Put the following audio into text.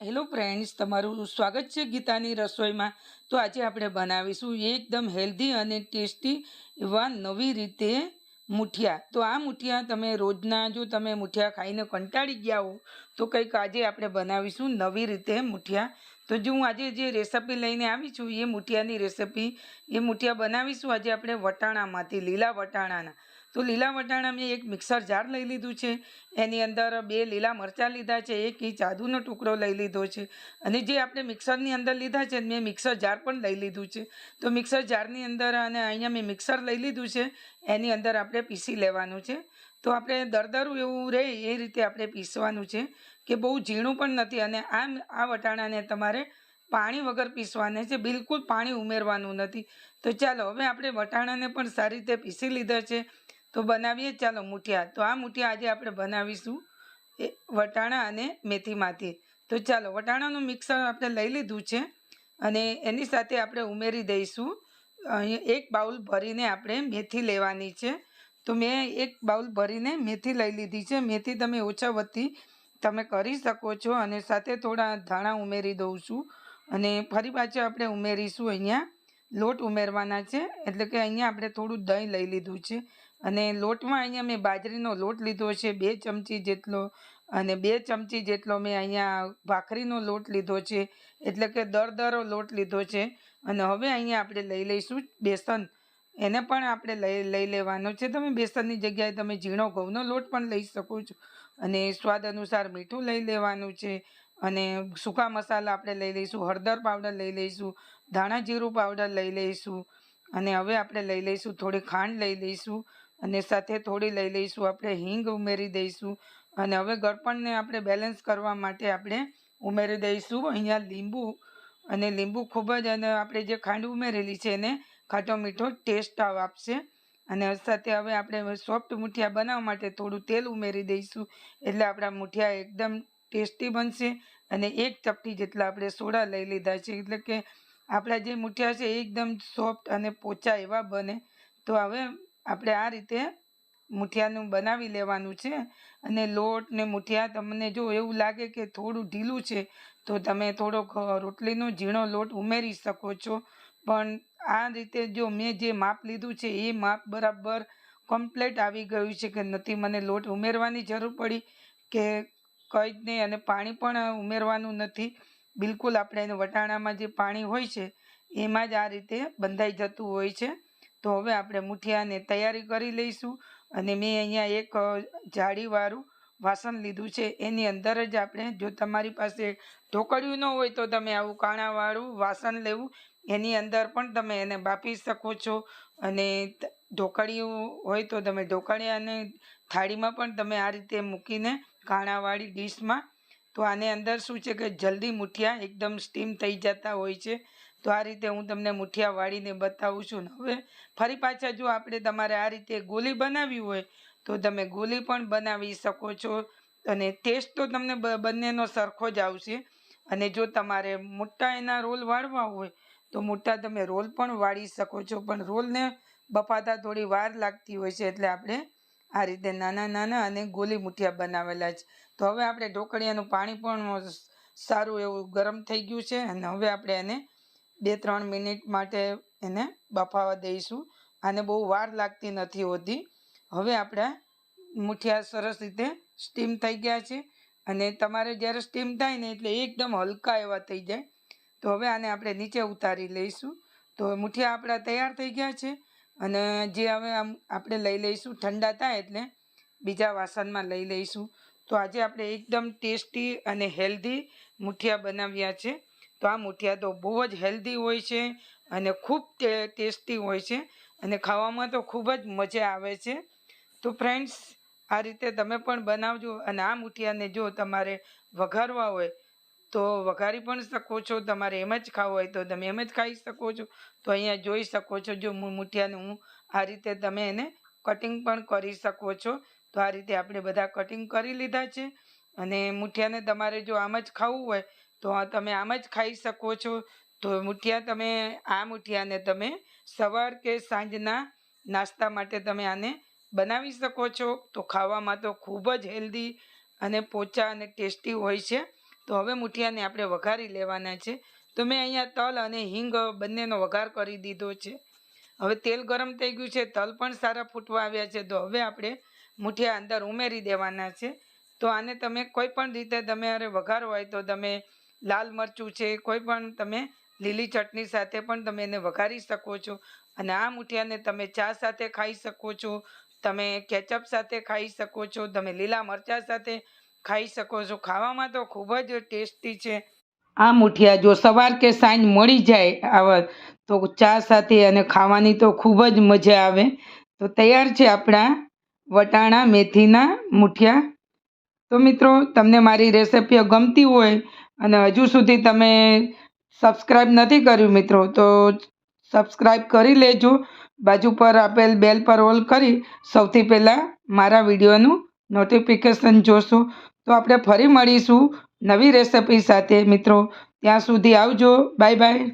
Hello friends, તમારું સ્વાગત છે ગીતાની રસોઈમાં. તો આજે આપણે બનાવીશું એકદમ હેલ્ધી અને ટેસ્ટી એવા નવી રીતે મુઠિયા. તો આ મુઠિયા તમે રોજના જો તમે મુઠિયા ખાઈને કંટાળી ગયા હો, તો કંઈક આજે આપણે બનાવીશું નવી રીતે મુઠિયા. તો જો હું આજે જે રેસિપી લઈને આવી છું, એ મુઠિયાની રેસિપી એ મુઠિયા બનાવીશું. આજે આપણે વટાણામાંથી, લીલા વટાણાના. તો લીલા વટાણા મેં એક મિક્સર જાર લઈ લીધું છે. એની અંદર બે લીલા મરચાં લીધા છે, એક ઇંચ આદુનો ટુકડો લઈ લીધો છે. અને જે આપણે મિક્સરની અંદર લીધા છે, મેં મિક્સર જાર પણ લઈ લીધું છે. તો મિક્સર જારની અંદર અને અહીંયા મેં મિક્સર લઈ લીધું છે. એની અંદર આપણે પીસી લેવાનું છે. તો આપણે દરદરું એવું રહે, એ રીતે આપણે પીસવાનું છે. કે બહુ ઝીણું પણ નથી અને આ આ વટાણાને તમારે પાણી વગર પીસવાને છે, બિલકુલ પાણી ઉમેરવાનું નથી. તો ચાલો, હવે આપણે વટાણાને પણ સારી રીતે પીસી લીધા છે. તો બનાવીએ, ચાલો, મૂઠિયા. તો આ મૂઠિયા આજે આપણે બનાવીશું એ વટાણા અને મેથીમાંથી. તો ચાલો, વટાણાનું મિક્સર આપણે લઈ લીધું છે અને એની સાથે આપણે ઉમેરી દઈશું. અહીંયા એક બાઉલ ભરીને આપણે મેથી લેવાની છે. તો મેં એક બાઉલ ભરીને મેથી લઈ લીધી છે. મેથી તમે ઓછા વત્તી તમે કરી શકો છો અને સાથે થોડા ધાણા ઉમેરી દઉં છું. અને ફરી પાછું આપણે ઉમેરીશું અહીંયા. લોટ ઉમેરવાના છે, એટલે કે અહીંયા આપણે થોડું દહીં લઈ લીધું છે. અને લોટમાં અહીંયા મેં બાજરીનો લોટ લીધો છે, બે ચમચી જેટલો. અને બે ચમચી જેટલો મેં અહીંયા ભાખરીનો લોટ લીધો છે, એટલે કે દરદરો લોટ લીધો છે. અને હવે અહીંયા આપણે લઈ લઈશું બેસન. એને પણ આપણે લઈ લઈ લેવાનો છે. તમે બેસનની જગ્યાએ તમે ઝીણો ઘઉંનો લોટ પણ લઈ શકો છો. અને સ્વાદ અનુસાર મીઠું લઈ લેવાનું છે. અને સૂકા મસાલા આપણે લઈ લઈશું, હળદર પાવડર લઈ લઈશું, ધાણા જીરું પાવડર લઈ લઈશું અને હવે આપણે લઈ લઈશું થોડી ખાંડ લઈ લઈશું અને સાથે થોડી લઈ લઈશું આપણે હિંગ ઉમેરી દઈશું અને હવે ગળપણને આપણે બેલેન્સ કરવા માટે આપણે ઉમેરી દઈશું. અહીંયા લીંબુ અને લીંબુ ખૂબ જ અને આપણે જે ખાંડ ઉમેરેલી છે એને ખાટો મીઠો ટેસ્ટ આપશે અને સાથે હવે આપણે સોફ્ટ મુઠિયા બનાવવા માટે થોડું તેલ ઉમેરી દઈશું. એટલે આપણા મુઠિયા એકદમ ટેસ્ટી બનશે અને એક ચપટી જેટલા આપણે સોડા લઈ લીધા છે. એટલે કે આપણા જે મુઠિયા છે એકદમ સોફ્ટ અને પોચા એવા બને. તો હવે આપણે આ રીતે મુઠિયાનું બનાવી લેવાનું છે. અને લોટ ને મુઠિયા તમને જો એવું લાગે કે થોડું ઢીલું છે, તો તમે થોડોક રોટલીનો ઝીણો લોટ ઉમેરી શકો છો. પણ આ રીતે જો મેં જે માપ લીધું છે, એ માપ બરાબર કમ્પ્લેટ આવી ગયું છે કે નથી, મને લોટ ઉમેરવાની જરૂર પડી કે કંઈ જ નહીં અને પાણી પણ ઉમેરવાનું નથી. બિલકુલ આપણે એને વટાણામાં જે પાણી હોય છે, એમાં જ આ રીતે બંધાઈ જતું હોય છે. તો હવે આપણે મુઠિયાને તૈયારી કરી લઈશું અને મેં અહીંયા એક જાળીવાળું વાસણ લીધું છે. એની અંદર જ આપણે જો તમારી પાસે ઢોકળિયું ન હોય તો તમે આવું કાણાવાળું વાસણ લેવું એની અંદર પણ તમે એને બાફી શકો છો અને ઢોકળિયું હોય તો તમે ઢોકળિયાને થાળીમાં પણ તમે આ રીતે મૂકીને કાણાવાળી ડીશમાં. તો આની અંદર શું છે કે જલ્દી મુઠિયા એકદમ સ્ટીમ થઈ જતા હોય છે. તો આ રીતે હું તમને મુઠિયા વાળીને બતાવું છું. હવે ફરી પાછા જો આપણે તમારે આ રીતે ગોલી બનાવવી હોય તો તમે ગોલી પણ બનાવી શકો છો અને ટેસ્ટ તો તમને બંનેનો સરખો જ આવશે. અને જો તમારે મોટા એના રોલ વાળવા હોય તો મોટા તમે રોલ પણ વાળી શકો છો. પણ રોલને બફાતા થોડી વાર લાગતી હોય છે એટલે આપણે આ રીતે નાના નાના અને ગોલી મુઠિયા બનાવેલા છે. તો હવે આપણે ઢોકળિયાનું પાણી પણ સારું એવું ગરમ થઈ ગયું છે અને હવે આપણે એને બે ત્રણ મિનિટ માટે એને બફાવા દઈશું. આને બહુ વાર લાગતી નથી હોતી. હવે આપણા મુઠિયા સરસ રીતે સ્ટીમ થઈ ગયા છે. અને તમારે જ્યારે સ્ટીમ થાય ને એટલે એકદમ હલકા એવા થઈ જાય. તો હવે આને આપણે નીચે ઉતારી લઈશું. તો મુઠિયા આપણા તૈયાર થઈ ગયા છે અને જે હવે આમ આપણે લઈ લઈશું ઠંડા થાય એટલે બીજા વાસણમાં લઈ લઈશું. તો આજે આપણે એકદમ ટેસ્ટી અને હેલ્ધી મુઠિયા બનાવ્યા છે. તો આ મુઠિયા તો બહુ જ હેલ્ધી હોય છે અને ખૂબ ટેસ્ટી હોય છે અને ખાવામાં તો ખૂબ જ મજા આવે છે. તો ફ્રેન્ડ્સ, આ રીતે તમે પણ બનાવજો અને આ મુઠિયાને જો તમારે વઘારવા હોય તો વઘારી પણ શકો છો. તમારે એમ જ ખાવું હોય તો તમે એમ જ ખાઈ શકો છો. તો અહીંયા જોઈ શકો છો, જો મુઠિયાનું હું આ રીતે તમે એને કટિંગ પણ કરી શકો છો. તો આ રીતે આપણે બધા કટિંગ કરી લીધા છે. અને મુઠિયાને તમારે જો આમ જ ખાવું હોય તો તમે આમ જ ખાઈ શકો છો. તો મુઠિયા તમે, આ મુઠિયાને તમે સવાર કે સાંજના નાસ્તા માટે તમે આને બનાવી શકો છો. તો ખાવામાં તો ખૂબ જ હેલ્ધી અને પોચા અને ટેસ્ટી હોય છે. તો હવે મુઠિયાને આપણે વઘારી લેવાના છે. તો મેં અહીંયા તલ અને હિંગ બંનેનો વઘાર કરી દીધો છે. હવે તેલ ગરમ થઈ ગયું છે, તલ પણ સારા ફૂટવા આવ્યા છે. તો હવે આપણે મુઠિયા અંદર ઉમેરી દેવાના છે. તો આને તમે કોઈ પણ રીતે તમે અરે વઘાર હોય તો તમે લાલ મરચું છે કોઈ પણ તમે લીલી ચટણી સાથે પણ તમે એને વઘારી શકો છો. અને આ મુઠિયાને તમે ચા સાથે ખાઈ શકો છો, તમે કેચઅપ સાથે ખાઈ શકો છો, તમે લીલા મરચાં સાથે ખાઈ શકો છો. ખાવામાં તો ખૂબ જ ટેસ્ટી છે. આ મુઠિયા જો સવાર કે સાંજ મળી જાય આવા, તો ચા સાથે અને ખાવાની તો ખૂબ જ મજા આવે. તો તૈયાર છે આપણા વટાણા મેથીના મુઠિયા. તો મિત્રો, તમને મારી રેસિપીઓ ગમતી હોય અને હજુ સુધી તમે સબસ્ક્રાઈબ નથી કર્યું મિત્રો, તો સબસ્ક્રાઈબ કરી લેજો. બાજુ પર આપેલ બેલ પર ઓલ કરી સૌથી પહેલાં મારા વિડીયોનું નોટિફિકેશન જોશો. તો આપણે ફરી મળીશું નવી રેસિપી સાથે. મિત્રો ત્યાં સુધી આવજો. Bye bye.